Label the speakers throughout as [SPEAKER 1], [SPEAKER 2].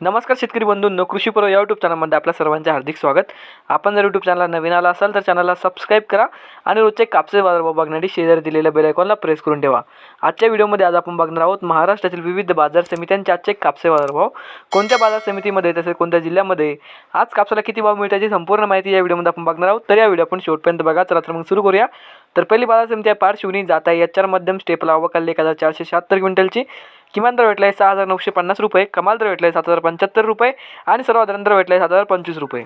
[SPEAKER 1] नमस्कार शेतकरी बंधूंनो कृषी पर्व या यूट्यूब चॅनलमध्ये आपल्या सर्वांचे हार्दिक स्वागत. आपण जर यूट्यूब चॅनलला नवीन आला असाल तर चॅनलला सबस्क्राईब करा आणि रोजचे कापसे बाजारभाव बघण्यासाठी शेजारी दिलेल्या बेल आयकॉनला प्रेस करून ठेवा. आजच्या व्हिडिओमध्ये आज आपण बघणार आहोत महाराष्ट्रातील विविध बाजार समित्यांचे आजचे कापसे बाजारभाव कोणत्या बाजार समितीमध्ये तसेच कोणत्या जिल्ह्यामध्ये? आज कापसाला किती भाव मिळतात संपूर्ण माहिती या व्हिडिओमध्ये आपण बघणार आहोत. तर या व्हिडिओ आपण शेवटपर्यंत बघा. चला तर मग सुरू करूया. तर पहिली बाजार समिती आहे पारशिवनी जात आहे. याच्यावर मध्यम स्टेपला अवकाल एक हजार चारशे शहात्तर क्विंटलची. किमान दर भेटला आहे सहा हजार नऊशे पन्नास रुपये कमाल दर भेटला आहे सात हजार पंच्याहत्तर रुपये आणि सर्वात दर भेटला आहे सात हजार पंचवीस रुपये.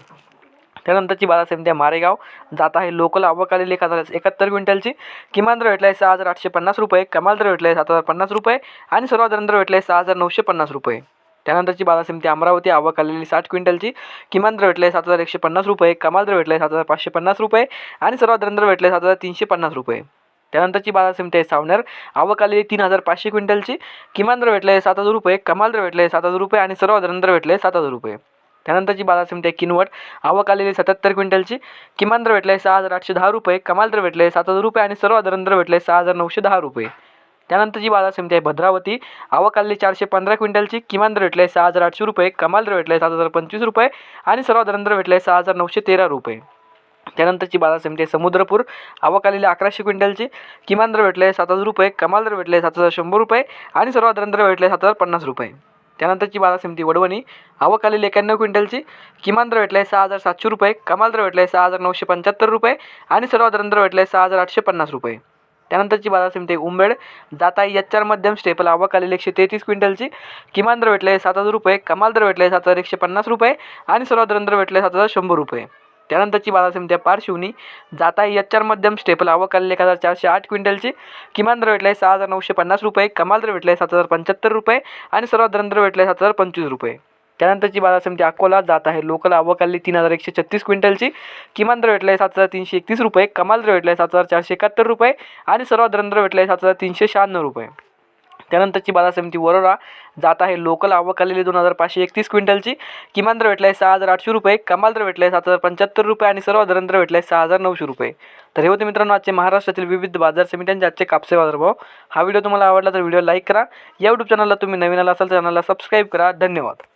[SPEAKER 1] त्यानंतरची बाजार समिती आहे मारेगाव जात आहे लोकल आवक आलेली एक हजार एकाहत्तर क्विंटलची. किमान दर भेटला आहे सहा हजार आठशे पन्नास रुपये कमाल दर भेटला आहे सात हजार पन्नास रुपये आणि सर्वात दर भेटला आहे सहा हजार नऊशे पन्नास रुपये. त्यानंतरची बाजार समिती अमरावती आवक आलेली साठ क्विंटलची. किमान दर भेटले सात हजार एकशे पन्नास रुपये कमाल दर भेटले सात हजार पाचशे पन्नास रुपये आणि सर्वात दर भेटले सात हजार तीनशे पन्नास रुपये. त्यानंतरची बाजार समिती आहे सावनेर. आवक आलेली तीन हजार पाचशे क्विंटलची. किमान दर भेटले सात हजार रुपये कमाल दर भेटले सात हजार रुपये आणि सर्वात दर भेटले सात हजार रुपये. त्यानंतरची बाजार समिती आहे किनवट. आवक आलेली सत्याहत्तर क्विंटलची. किमान दर भेटले सहा हजार आठशे दहा रुपये कमाल दर भेटले सात हजार रुपये आणि सर्व दर भेटले सहा हजार नऊशे दहा रुपये. त्यानंतरची बाजार समिती आहे भद्रावती. आवक आलेली चारशे पंधरा क्विंटलची. किमान दर भेटले सहा हजार आठशे रुपये कमाल दर भेटले सात हजार पंचवीस रुपये आणि सर्वात दर भेटले सहा हजार नऊशे तेरा रुपये. त्यानंतरची बाजार समिती आहे समुद्रपूर. आवक आलेली अकराशे क्विंटलची. किमान दर भेटले सात हजार रुपये. कमाल दर भेटले सात हजार शंभर रुपये. आणि सर्वात दर भेटले सात हजार पन्नास रुपये. त्यानंतरची बाजार समिती वडवणी. आवक आलेली एक्याण्णव क्विंटलची. किमान दर भेटले सहा हजार सातशे रुपये. कमाल दर भेटले सहा हजार नऊशे पंच्याहत्तर रुपये. आणि सर्वात दर भेटले सहा हजार आठशे पन्नास रुपये. त्यानंतरची बाजार समिती आहे उंबेड. जाता एच मध्यम स्टेपल. आवक आलेली एकशे तेहतीस क्विंटलची. किमान दर भेटले सात हजार रुपये. कमाल दर भेटले सात हजार एकशे पन्नास रुपये. आणि सर्वात दर भेटले सात हजार शंभर रुपये. त्यानंतरची बाजार समित्या आहे पारशिवनी जाता एच मध्यम स्टेपल आवक आलेली एक हजार चारशे आठ क्विंटलची. किमान दर आहे सहा हजार नऊशे पन्नास रुपये कमाल दर आहे सात हजार पंच्याहत्तर रुपये आणि सर्वात दर भेटले सात हजार पंचवीस रुपये. त्यानंतरची बाजार समिती अकोला जात आहे लोकल आवक तीन हजार एकशे छत्तीस क्विंटलची. किमान दर आहे सात हजार तीनशे एकतीस रुपये कमाल दर आहे सात हजार चारशे एकाहत्तर रुपये आणि सर्वात दर भेटले सात हजार तीनशे शहाण्णव रुपये. त्यानंतरची बाजार समिती वरोरा जात आहे लोकल आवक आलेली दोन हजार पाचशे एकतीस क्विंटलची. किमान दर भेटला आहे सहा हजार आठशे रुपये कमाल दर भेटला आहे सात हजार पंच्याहत्तर रुपये आणि सर्व दर भेटला आहे सहा हजार नऊशे रुपये. तर हे होते मित्रांनो आजचे महाराष्ट्रातील विविध बाजार समित्यांचे आजचे कापसे बाजारभाव. हा व्हिडिओ तुम्हाला आवडला तर व्हिडिओ लाईक करा. या यूट्यूब चॅनलला तुम्ही नवीन आला असाल तर चॅनलला सबस्क्राईब करा. धन्यवाद.